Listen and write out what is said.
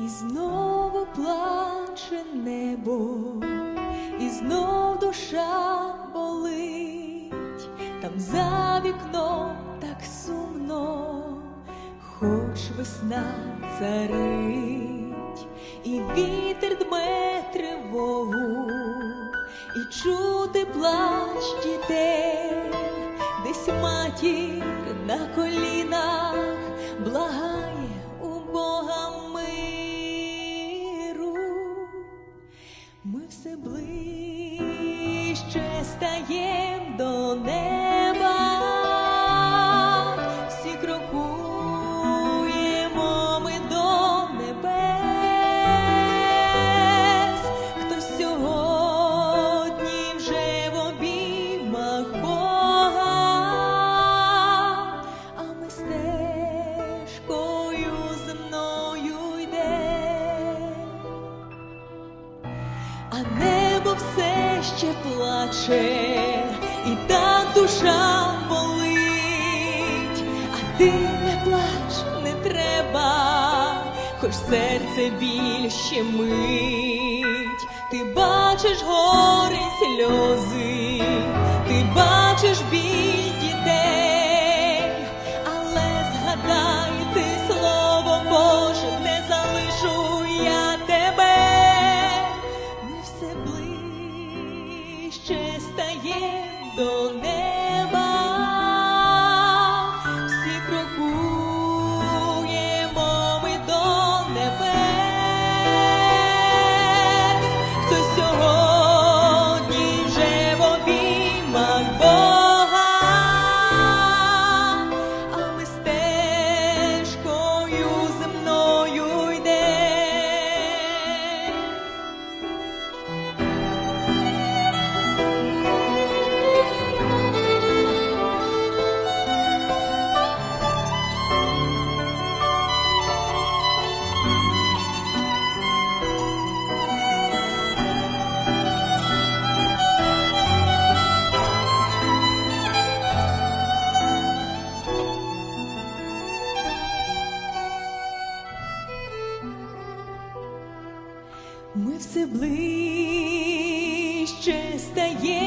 І знову плаче небо, і знов душа болить, там за вікном так сумно, хоч весна царить, і вітер дме тривогу, і чути плач все ближче стаєм до неба, плаче, і так душа болить, а ти не плач, не треба, хоч серце біль щемить. Ти бачиш гори сльози, ближче стає до неба, ми все ближче стаємо.